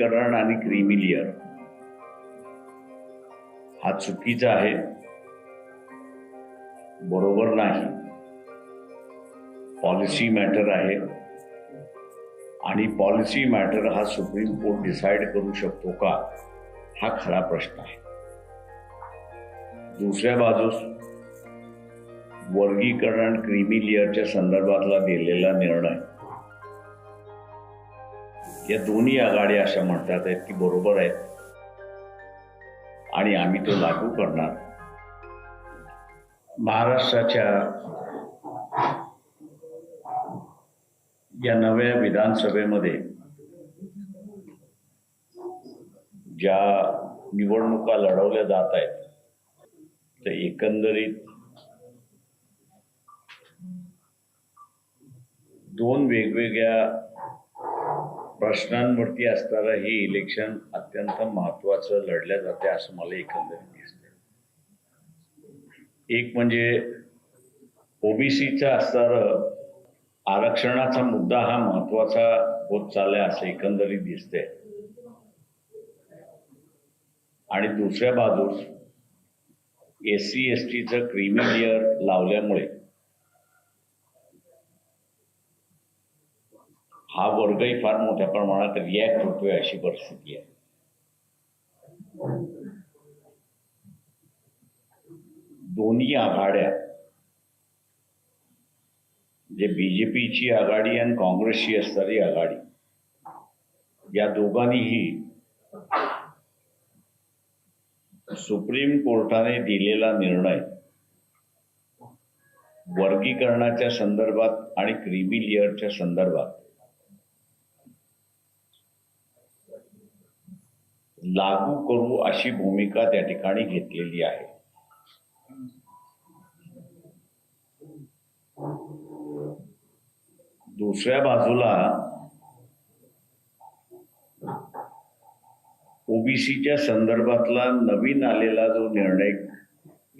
वर्गीकरण आणि क्रिमिलियर हा चुकीचा आहे. बरोबर नाही. पॉलिसी मॅटर आहे. आणि पॉलिसी मॅटर हा सुप्रीम कोर्ट डिसाईड करू शकतो का? हा खरा प्रश्न आहे. दुसऱ्या बाजूस वर्गीकरण क्रिमिलियरच्या संदर्भातला दिलेला निर्णय. या दोन्ही आघाड्या अशा म्हणतात आहेत की बरोबर आहेत. आणि आम्ही तो लागू करणार. महाराष्ट्राच्या या नव्या विधानसभेमध्ये ज्या निवडणुका लढवल्या जात आहेत तर एकंदरीत दोन वेगवेगळ्या प्रश्नांवरती असणारं हे इलेक्शन अत्यंत महत्वाचं लढल्या जाते असं मला एकंदरीत दिसतं एक म्हणजे ओबीसीचा असणारं आरक्षणाचा मुद्दा हा महत्त्वाचा होत चाललाय असं एकंदरीत दिसतंय. आणि दुसऱ्या बाजूस एस सी एस टीचं क्रिमिलियर लावल्यामुळे हा वर्गही फार मोठ्या प्रमाणात रिॲक्ट होतोय अशी परिस्थिती आहे. दोन्ही आघाड्या जे बीजेपीची आघाडी आणि काँग्रेसची असणारी आघाडी या दोघांनीही सुप्रीम कोर्टाने दिलेला निर्णय वर्गीकरणाच्या संदर्भात आणि क्रिमिलियरच्या संदर्भात लागू करू अशी भूमिका त्या ठिकाणी घेतलेली आहे. दुसऱ्या बाजूला ओबीसीच्या संदर्भातला नवीन आलेला जो निर्णय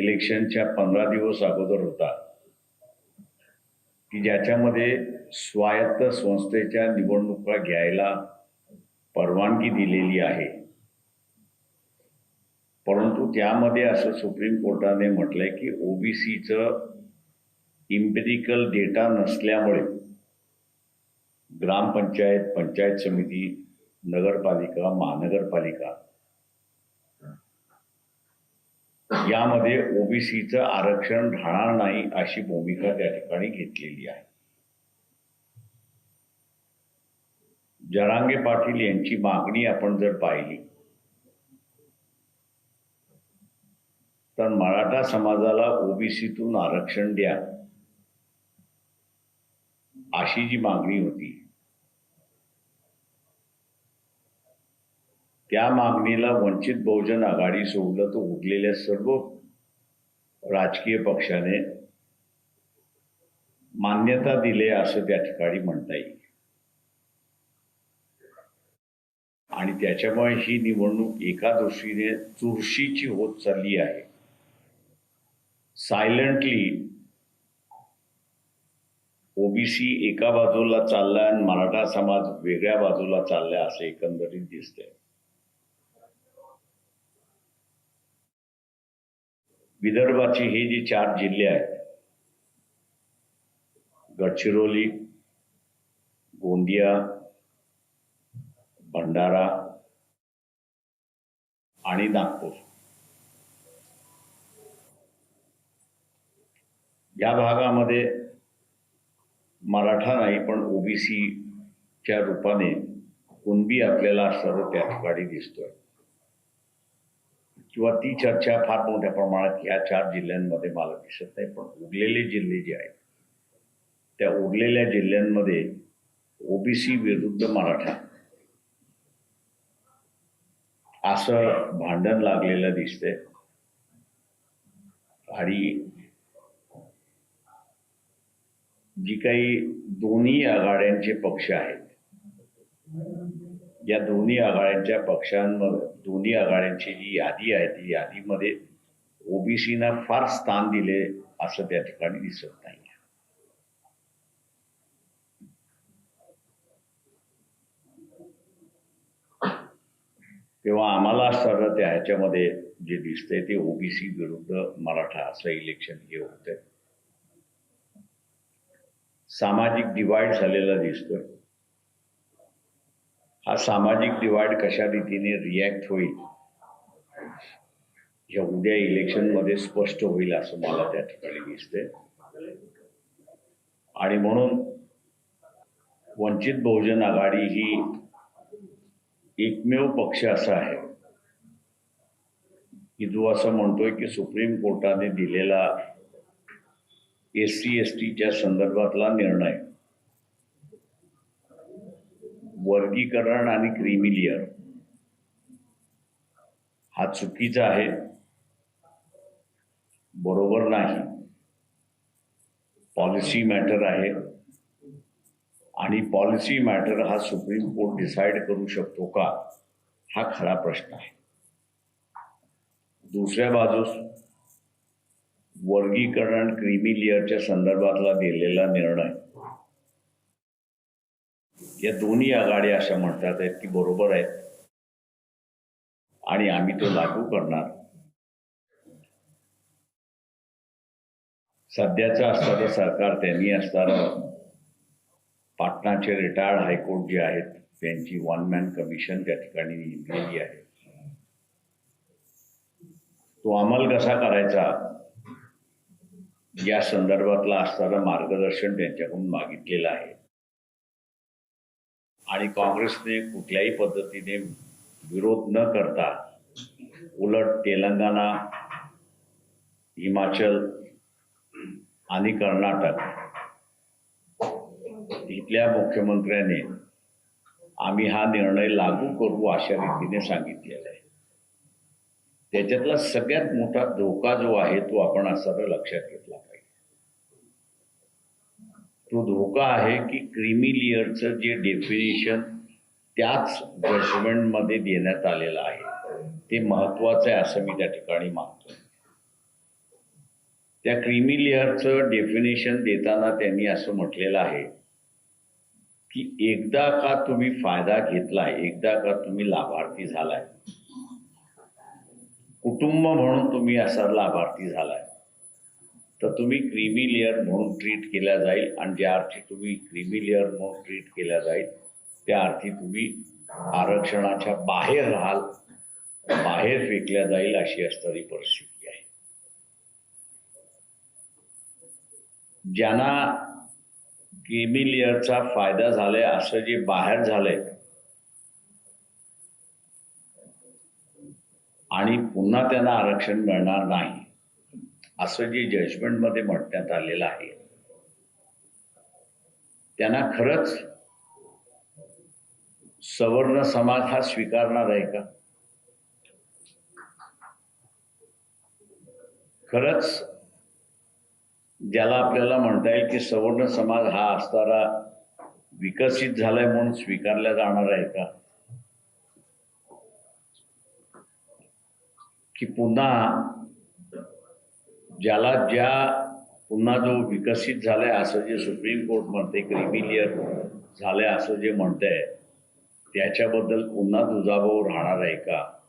इलेक्शनच्या पंधरा दिवस अगोदर होता की ज्याच्यामध्ये स्वायत्त संस्थेच्या निवडणुका घ्यायला परवानगी दिलेली आहे. त्यामध्ये असं सुप्रीम कोर्टाने म्हटलंय की ओबीसीचं इम्पेरिकल डेटा नसल्यामुळे ग्रामपंचायत पंचायत समिती नगरपालिका महानगरपालिका यामध्ये ओबीसीचं आरक्षण राहणार नाही अशी भूमिका त्या ठिकाणी घेतलेली आहे. जरांगे पाटील यांची मागणी आपण जर पाहिली तर मराठा समाजाला ओबीसीतून आरक्षण द्या अशी जी मागणी होती. त्या मागणीला वंचित बहुजन आघाडी सोडलं तर उरलेल्या सर्व राजकीय पक्षाने मान्यता दिले असं त्या ठिकाणी म्हणता येईल. आणि त्याच्यामुळे ही निवडणूक एका दृष्टीने चुरशीची होत चालली आहे. सायलेंटली ओबीसी एका बाजूला चाललाय आणि मराठा समाज वेगळ्या बाजूला चाललाय असं एकंदरीत दिसतंय. विदर्भाची हे जे चार जिल्हे आहेत गडचिरोली गोंदिया भंडारा आणि नागपूर. या भागामध्ये मराठा नाही पण ओबीसीच्या रूपाने कुणबी आपल्याला सर्व त्या ठिकाणी दिसतोय. किंवा ती चर्चा फार मोठ्या प्रमाणात या चार जिल्ह्यांमध्ये मला दिसत नाही पण उरलेले जिल्हे जे आहेत त्या उरलेल्या जिल्ह्यांमध्ये ओबीसी विरुद्ध मराठा. असं भांडण लागलेलं दिसतंय. आणि जी काही दोन्ही आघाड्यांचे पक्ष आहेत. या दोन्ही आघाड्यांच्या पक्षांमध्ये दोन्ही आघाड्यांची जी यादी आहे ती यादीमध्ये ओबीसीना फार स्थान दिले असं त्या ठिकाणी दिसत नाही तेव्हा आम्हाला असं त्या ह्याच्यामध्ये जे दिसतंय ते ओबीसी विरुद्ध मराठा असं इलेक्शन हे होतंय. सामाजिक डिवाइड झालेला दिसतोय. हा सामाजिक डिवाइड कशा रीतीने रिॲक्ट होईल? या उद्या इलेक्शनमध्ये स्पष्ट होईल असं मला त्या ठिकाणी दिसतंय. आणि म्हणून वंचित बहुजन आघाडी ही एकमेव पक्ष असा आहे. की जो असं म्हणतोय की सुप्रीम कोर्टाने दिलेला एस सी एस टीच्या संदर्भातला निर्णय. वर्गीकरण आणि क्रिमिलियर हा चुकीचा आहे. बरोबर नाही. पॉलिसी मॅटर आहे. आणि पॉलिसी मॅटर हा सुप्रीम कोर्ट डिसाईड करू शकतो का? हा खरा प्रश्न आहे. दुसऱ्या बाजूस वर्गीकरण क्रिमिलियरच्या संदर्भातला दिलेला निर्णय. या दोन्ही आघाड्या अशा म्हणतात आहेत की बरोबर आहेत. आणि आम्ही तो लागू करणार. सध्याचं असणारं सरकार त्यांनी असणारं पाटणाचे रिटायर्ड हायकोर्ट जे आहेत त्यांची वन मॅन कमिशन त्या ठिकाणी नेमलेली आहे. तो अंमल कसा करायचा? या संदर्भातला असणारं मार्गदर्शन त्यांच्याकडून मागितलेलं आहे. आणि काँग्रेसने कुठल्याही पद्धतीने विरोध न करता उलट तेलंगणा हिमाचल आणि कर्नाटक इथल्या मुख्यमंत्र्याने आम्ही हा निर्णय लागू करू अशा रीतीने सांगितलेला आहे. त्याच्यातला सगळ्यात मोठा धोका जो आहे तो आपण असं लक्षात घेतला पाहिजे. तो धोका आहे की क्रिमिलियरचं जे डेफिनेशन त्याच जजमेंटमध्ये देण्यात आलेलं आहे. ते महत्वाचं आहे असं मी त्या ठिकाणी मानतो. त्या क्रिमिलियरचं डेफिनेशन देताना त्यांनी असं म्हटलेलं आहे की एकदा का तुम्ही फायदा घेतलाय एकदा का तुम्ही लाभार्थी झालाय कुटुंब म्हणून तुम्ही असा लाभार्थी झालाय. तर तुम्ही क्रीमी लेअर म्हणून ट्रीट केल्या जाईल आणि ज्या अर्थी तुम्ही क्रीमी लेअर म्हणून ट्रीट केल्या जाईल त्या अर्थी तुम्ही आरक्षणाच्या बाहेर राहाल बाहेर फेकल्या जाईल अशी असणारी परिस्थिती आहे. ज्यांना क्रीमी लेअरचा फायदा झालाय असं जे बाहेर झालंय आणि पुन्हा त्यांना आरक्षण मिळणार नाही असं जे जजमेंटमध्ये म्हणण्यात आलेलं आहे. त्यांना खरंच सवर्ण समाज हा स्वीकारणार आहे का? खरंच ज्याला आपल्याला म्हणता येईल की सवर्ण समाज हा असणारा विकसित झालाय म्हणून स्वीकारला जाणार आहे का? की पुन्हा ज्याला ज्या पुन्हा जो विकसित झालाय असं जे सुप्रीम कोर्ट म्हणते क्रिमिलियर झालंय असं जे म्हणतंय त्याच्याबद्दल पुन्हा दुजाभाव राहणार आहे का?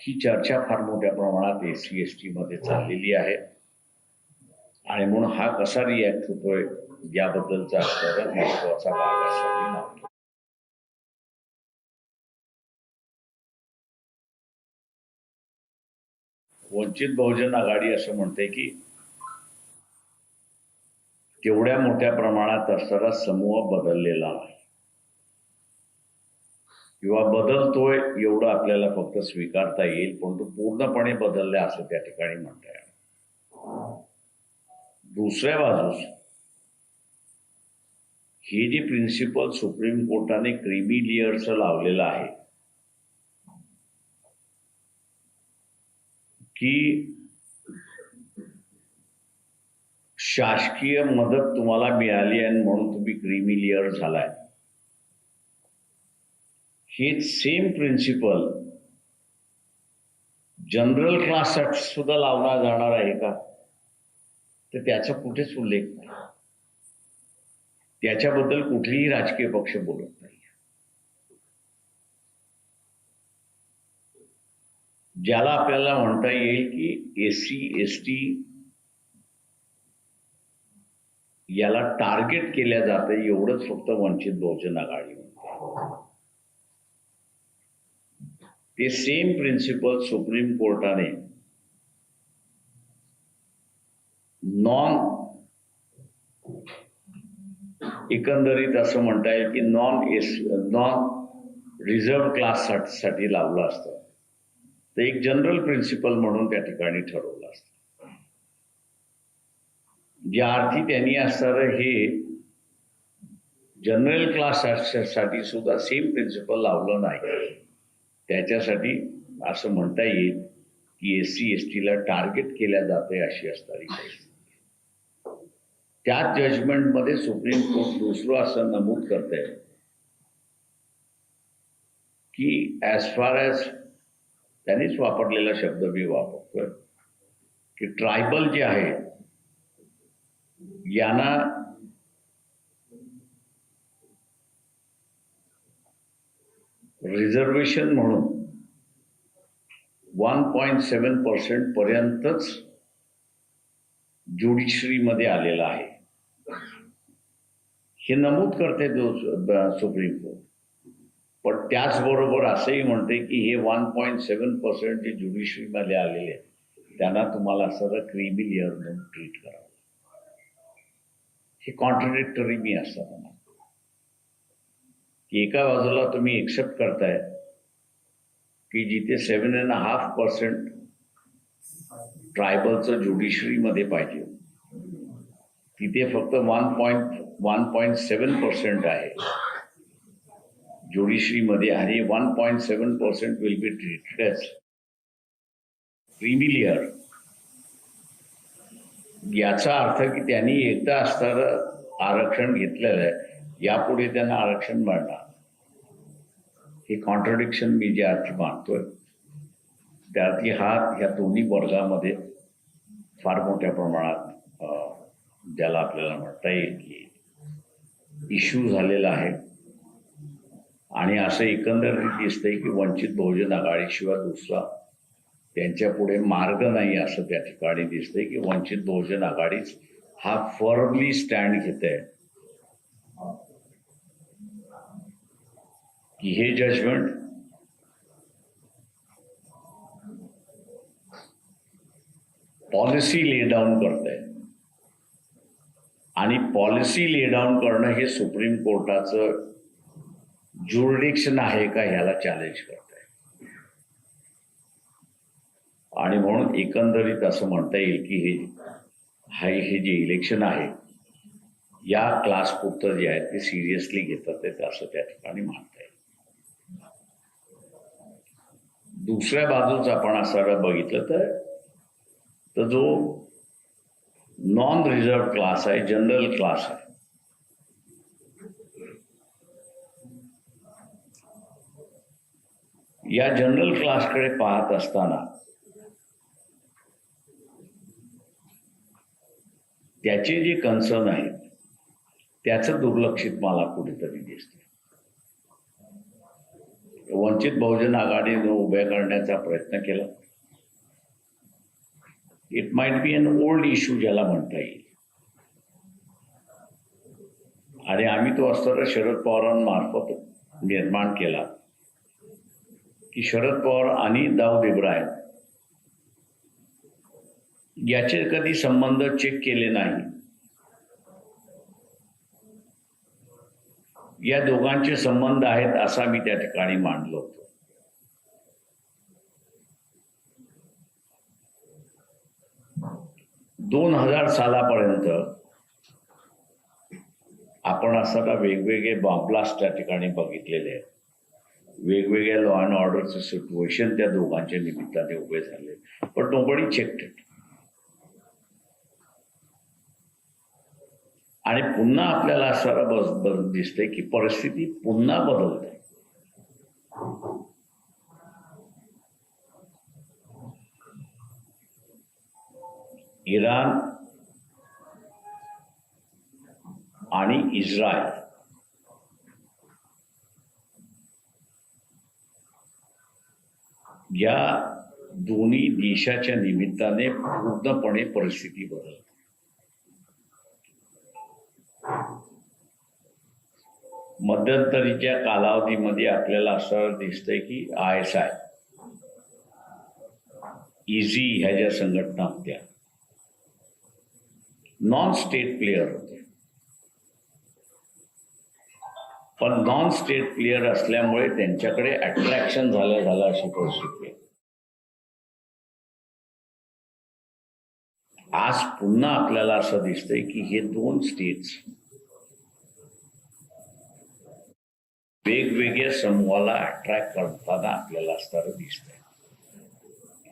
ही चर्चा फार मोठ्या प्रमाणात एस सी एस टीमध्ये चाललेली आहे. आणि म्हणून हा कसा रिॲक्ट होतोय याबद्दलचा महत्त्वाचा भाग असा मी मानतो. वंचित बहुजन आघाडी असं म्हणते की तेवढ्या मोठ्या प्रमाणात असणारा समूह बदललेला नाही. किंवा बदलतोय एवढं आपल्याला फक्त स्वीकारता येईल पण तो पूर्णपणे बदलला असं त्या ठिकाणी म्हणता येईल दुसऱ्या बाजूस हे जे प्रिन्सिपल सुप्रीम कोर्टाने क्रिमी लिअरचं लावलेलं आहे की शासकीय मदत तुम्हाला मिळाली आहे म्हणून तुम्ही क्रिमिलिअर झालाय. हे सेम प्रिन्सिपल जनरल क्लाससाठी सुद्धा लावला जाणार आहे का? तर त्याचा कुठेच उल्लेख नाही. त्याच्याबद्दल कुठलेही राजकीय पक्ष बोलत नाही. ज्याला आपल्याला म्हणता येईल की एस सी एस टी याला टार्गेट केल्या जातं एवढंच फक्त वंचित बहुजन आघाडी ते सेम प्रिन्सिपल सुप्रीम कोर्टाने नॉन एकंदरीत असं म्हणता येईल की नॉन एस नॉन रिझर्व क्लाससाठी लावलं असतं. तर एक जनरल प्रिन्सिपल म्हणून त्या ठिकाणी ठरवलं असतं. ज्या अर्थी त्यांनी असणारं हे जनरल क्लाससाठी सुद्धा सेम प्रिन्सिपल लावलं नाही. त्याच्यासाठी असं म्हणता येईल की एस सी एस टीला टार्गेट केल्या जाते अशी असणारी त्या त्याच जजमेंटमध्ये सुप्रीम कोर्ट दुसरं असं नमूद करते की ॲज फार ॲज त्यांनीच वापरलेला शब्द मी वापरतोय की ट्रायबल जे आहे यांना रिझर्वेशन म्हणून वन पॉईंट सेवन पर्सेंट पर्यंतच ज्युडिशरीमध्ये आलेला आहे. हे नमूद करते सुप्रीम कोर्ट. पण त्याचबरोबर असंही म्हणते की हे वन पॉईंट सेवन पर्सेंट जे ज्युडिशरीमध्ये आलेले आहेत त्यांना तुम्हाला सगळं क्रिमिल इयर म्हणून ट्रीट करावं हे कॉन्ट्रडिक्टरी मी असतात म्हणतो की एका बाजूला तुम्ही एक्सेप्ट करताय की जिथे सेवन अँड हाफ पर्सेंट ट्रायबलचं ज्युडिशरीमध्ये पाहिजे. तिथे फक्त one point one point seven percent आहे. ज्युडिशरीमध्ये आणि one point seven percent will be treated as creamy layer याचा अर्थ की त्यांनी एकदा असताना आरक्षण घेतलेलं आहे यापुढे त्यांना आरक्षण मिळणार. हे कॉन्ट्रडिक्शन मी ज्या अर्थी मानतोय त्या अर्थी हा ह्या दोन्ही वर्गामध्ये फार मोठ्या प्रमाणात ज्याला आपल्याला म्हणता येईल की इश्यू झालेला आहे. आणि असं एकंदरीत दिसतंय की वंचित बहुजन आघाडीशिवाय दुसरा त्यांच्या पुढे मार्ग नाही असं त्या ठिकाणी दिसतंय की वंचित बहुजन आघाडीच हा फर्मली स्टँड घेत आहे की हे जजमेंट पॉलिसी ले डाऊन करत आहे आणि पॉलिसी ले डाऊन करणं हे सुप्रीम कोर्टाचं ज्युरिडिक्शन आहे का ह्याला चॅलेंज करत आहे आणि म्हणून एकंदरीत असं म्हणता येईल की हे हाय हे जे इलेक्शन आहे या क्लास पुरतं जे आहे ते सिरियसली घेतात आहेत असं त्या ठिकाणी मानता येईल. दुसऱ्या बाजूच आपण असं बघितलं तर तर जो नॉन रिझर्व क्लास आहे जनरल क्लास आहे या जनरल क्लासकडे पाहत असताना त्याचे जे कन्सर्न आहेत त्याचं दुर्लक्षित मला कुठेतरी दिसते वंचित बहुजन आघाडीनं उभ्या करण्याचा प्रयत्न केला. It might be an old issue ज्याला म्हणता येईल. आणि आम्ही तो असताना शरद पवारांमार्फत निर्माण केला. की शरद पवार आणि दाऊद इब्राहिम याचे कधी संबंध चेक केले नाही. या दोघांचे संबंध आहेत असा मी त्या ठिकाणी मांडलो होतो. दोन हजार सालापर्यंत आपण असताना वेगवेगळे बॉम्ब्लास्ट त्या ठिकाणी बघितलेले आहेत. वेगवेगळ्या लॉ अँड ऑर्डरचं सिच्युएशन त्या दोघांच्या निमित्ताने उभे झाले. पण नोबडी चेक्ड आणि पुन्हा आपल्याला असं बस बस दिसतंय की परिस्थिती पुन्हा बदलते. इराण आणि इस्रायल या दोन्ही देशाच्या निमित्ताने पूर्णपणे परिस्थिती बदलते. मध्यंतरीच्या कालावधीमध्ये आपल्याला असं दिसतंय की आय एस आय इझी ह्या ज्या संघटना होत्या. नॉन स्टेट प्लेयर होते. पण नॉन स्टेट प्लेयर असल्यामुळे त्यांच्याकडे अट्रॅक्शन झालं झालं अशी परिस्थिती आहे. आज पुन्हा आपल्याला असं दिसतंय की हे दोन स्टेट्स वेगवेगळ्या समूहाला अट्रॅक्ट करताना आपल्याला असताना दिसतंय.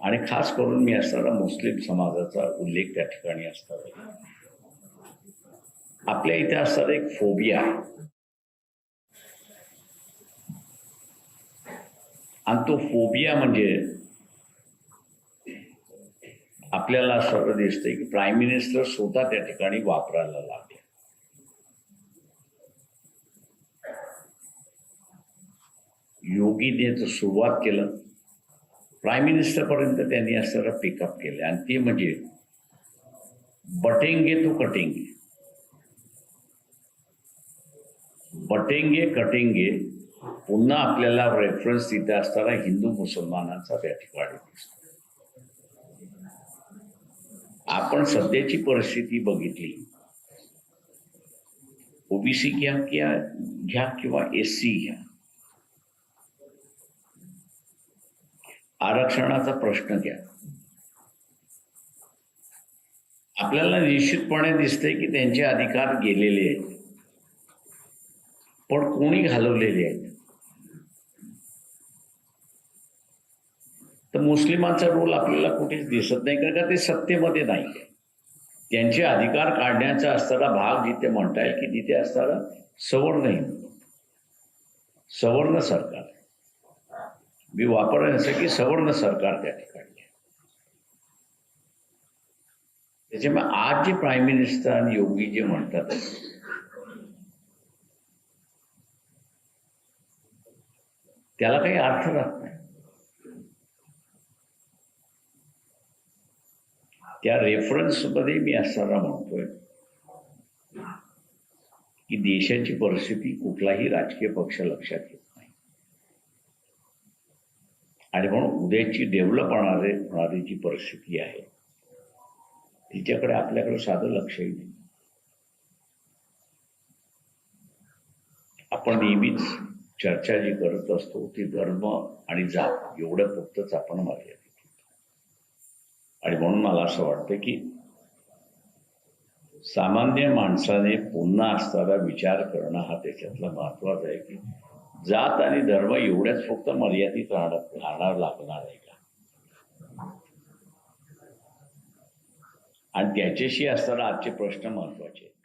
आणि खास करून मी असताना मुस्लिम समाजाचा उल्लेख त्या ठिकाणी असताना आपल्या इथे असतात एक फोबिया आणि तो फोबिया म्हणजे आपल्याला असं दिसतंय की प्राईम मिनिस्टर स्वतः त्या ठिकाणी वापरायला लागले. योगीने तर सुरुवात केलं. प्राईम मिनिस्टर पर्यंत त्यांनी असं पिकअप केलं. आणि ते म्हणजे बटेंगे तो कटेंगे. बटेंगे कटेंगे. पुन्हा आपल्याला रेफरन्स तिथे असताना हिंदू मुसलमानांचा त्या ठिकाणी दिसतो. आपण सध्याची परिस्थिती बघितली. ओबीसी घ्या किंवा घ्या किंवा एस सी घ्या. आरक्षणाचा प्रश्न घ्या. आपल्याला निश्चितपणे दिसते की त्यांचे अधिकार गेलेले आहेत. पण कोणी घालवलेले आहेत? तर मुस्लिमांचा रोल आपल्याला कुठेच दिसत नाही कारण का ते सत्तेमध्ये नाही. आहे त्यांचे अधिकार काढण्याचा असताना भाग जिथे म्हणता येईल की तिथे असताना सवर्ण हिंदू. सवर्ण सरकार. मी वापरण्यासाठी की सवर्ण सरकार त्या ठिकाणी त्याच्यामुळे आज जे प्राईम मिनिस्टर आणि योगी जे म्हणतात त्याला काही अर्थ राहत नाही. त्या रेफरन्समध्ये मी असताना म्हणतोय की देशाची परिस्थिती कुठलाही राजकीय पक्ष लक्षात घेत नाही. आणि म्हणून उद्याची डेव्हलप होणारे होणारी जी परिस्थिती आहे तिच्याकडे आपल्याकडे साधं लक्षही नाही. आपण नेहमीच चर्चा जी करत असतो ती धर्म आणि जात एवढ्या फक्तच आपण मर्यादित आणि म्हणून मला असं वाटतं की सामान्य माणसाने पुन्हा असताना विचार करणं हा त्याच्यातला महत्त्वाचा आहे की जात आणि धर्म एवढ्याच फक्त मर्यादित राहणार राहणार लागणार आहे का? आणि त्याच्याशी असताना आजचे प्रश्न महत्त्वाचे आहेत.